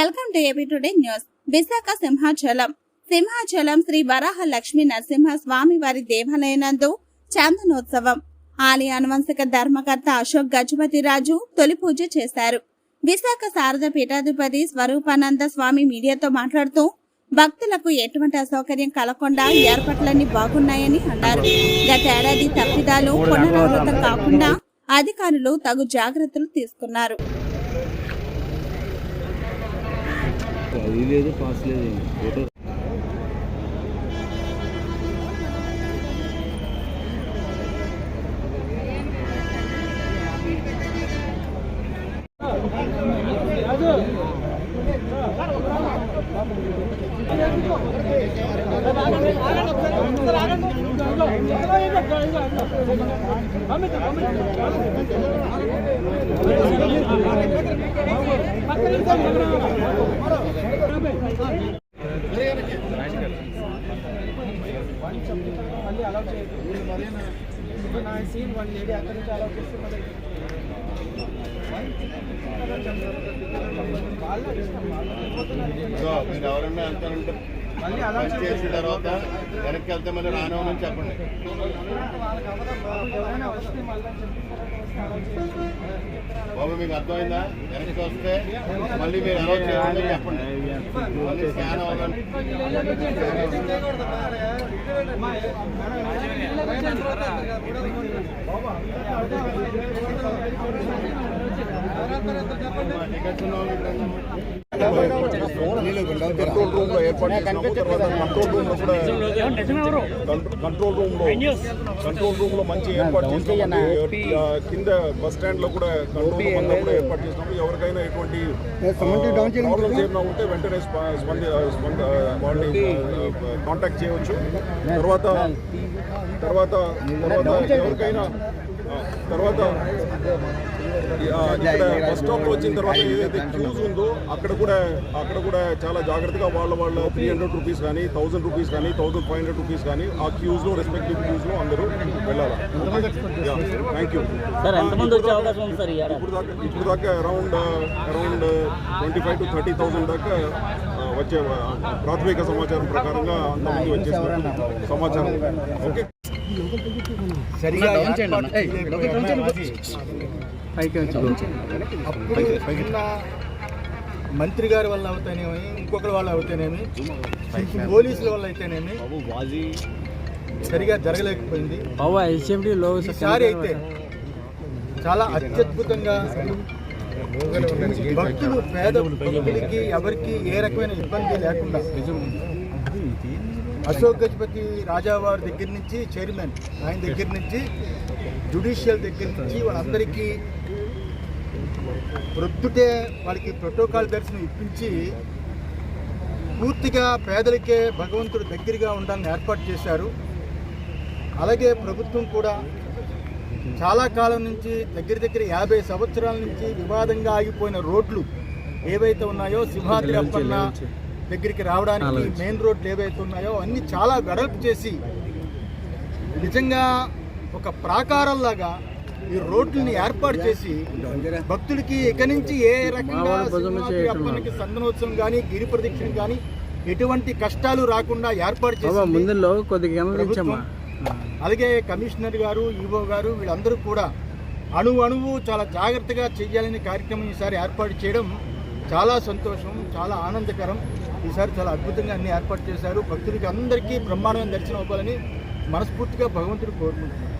Welcome to AB today news. Visakha Simhachalam. Simhachalam Sri Varaha Lakshmi Narasimha Swamy వారి దేవాలయనందు చందనోత్సవం. ఆలయ అనువంశిక ధర్మకర్త అశోక్ గజపతి రాజు తొలి పూజ చేశారు. విశాఖ శారద పీఠాధిపతి స్వరూపానంద స్వామి మీడియాతో మాట్లాడుతూ భక్తులకు ఎటువంటి అసౌకర్యం కలగకుండా ఏర్పాట్లన్నీ బాగున్నాయని అన్నారు. గతేడాది తప్పిదాలు పునరావృతం కాకుండా అధికారులు తగు జాగ్రత్తలు తీసుకున్నారు. అది లేదు పాస్ లేదు ఫోటో మళ్ళీ అలౌ చేయదు ఇప్పుడు నా సీన్ వన్ లేడీ అక్కడి నుంచి అలౌ చేస్తే మళ్ళీ వాళ్ళ ఇష్టం, వాళ్ళు మీరు ఎవరన్నా వెళ్తారంటే మళ్ళీ అలౌ పని చేసిన తర్వాత వెనక్కి వెళ్తే మళ్ళీ రానివ్వమని చెప్పండి. బాబు మీకు అర్థమైందా? వెనక్కి వస్తే మళ్ళీ మీరు అలౌ చేయాలని చెప్పండి. మళ్ళీ స్కాన్ అవ్వాలని టికెట్స్ ఉన్న కంట్రోల్ రూమ్లో ఏర్పాటు తర్వాత కంట్రోల్ రూమ్లో కూడా కంట్రోల్ రూమ్లో కంట్రోల్ రూమ్లో మంచి ఏర్పాటు చేసినాము కింద బస్ స్టాండ్లో కూడా కంట్రోల్ రూమ్ కూడా ఏర్పాటు చేసినాము ఎవరికైనా ఎటువంటి ప్రాబ్లమ్స్ ఏమైనా ఉంటే వెంటనే వాళ్ళని కాంటాక్ట్ చేయవచ్చు తర్వాత తర్వాత ఎవరికైనా తర్వాత బస్ స్టాప్ వచ్చిన తర్వాత ఏదైతే క్యూస్ ఉందో అక్కడ కూడా అక్కడ కూడా చాలా జాగ్రత్తగా వాళ్ళ వాళ్ళ త్రీ హండ్రెడ్ రూపీస్ కానీ థౌసండ్ రూపీస్ కానీ థౌసండ్ ఫైవ్ హండ్రెడ్ రూపీస్ కానీ ఆ క్యూస్లో రెస్పెక్టివ్ క్యూస్లో అందరూ వెళ్ళాలి థ్యాంక్ యూ సార్ ఎంతమంది వచ్చే అవకాశం ఉంది సార్ ఇవాళ ఇప్పుడు దాకా ఇప్పుడు దాకా around around twenty five to thirty thousand దాకా వచ్చే ప్రాథమిక సమాచారం ప్రకారంగా అంతమంది వచ్చేసిన సమాచారం. ఓకే అప్పుడు మంత్రి గారి వల్ల అవుతానేమి ఇంకొకరి వల్ల అవుతానేమి పోలీసుల వల్ల అయితేనేమి సరిగా జరగలేకపోయింది. ఈసారి అయితే చాలా అత్యద్భుతంగా భక్తులు పేద భక్తులకి ఎవరికి ఏ రకమైన ఇబ్బంది లేకుండా అశోక్ గజపతి రాజావారి దగ్గర నుంచి చైర్మన్ ఆయన దగ్గర నుంచి జుడిషియల్ దగ్గర నుంచి వాళ్ళందరికీ ప్రొద్దుటే వాళ్ళకి ప్రోటోకాల్ దర్శనం ఇప్పించి పూర్తిగా పేదలకే భగవంతుడు దగ్గరగా ఉండాలని ఏర్పాటు చేశారు. అలాగే ప్రభుత్వం కూడా చాలా కాలం నుంచి దగ్గర దగ్గర యాభై సంవత్సరాల నుంచి వివాదంగా ఆగిపోయిన రోడ్లు ఏవైతే ఉన్నాయో సింహాద్రి అప్పన్న దగ్గరికి రావడానికి మెయిన్ రోడ్లు ఏవైతే ఉన్నాయో అన్ని చాలా వెడల్పు చేసి నిజంగా ఒక ప్రాకారంలాగా ఈ రోడ్లని ఏర్పాటు చేసి భక్తులకి ఇక నుంచి ఏ రకంగా సింహాద్రి అప్పన్నకి సందనోత్సవం కానీ గిరి ప్రదక్షిణ కానీ ఎటువంటి కష్టాలు రాకుండా ఏర్పాటు చేసి ముందులో కొద్దిగా ప్రభుత్వం. అలాగే కమిషనర్ గారు ఈవో గారు వీళ్ళందరూ కూడా అణువు అణువు చాలా జాగ్రత్తగా చేయాలని కార్యక్రమం ఈసారి ఏర్పాటు చేయడం చాలా సంతోషం చాలా ఆనందకరం. ఈసారి చాలా అద్భుతంగా అన్ని ఏర్పాటు చేశారు. భక్తులకి అందరికీ బ్రహ్మాండమైన దర్శనం అవ్వాలని మనస్ఫూర్తిగా భగవంతుడు కోరుకుంటున్నాను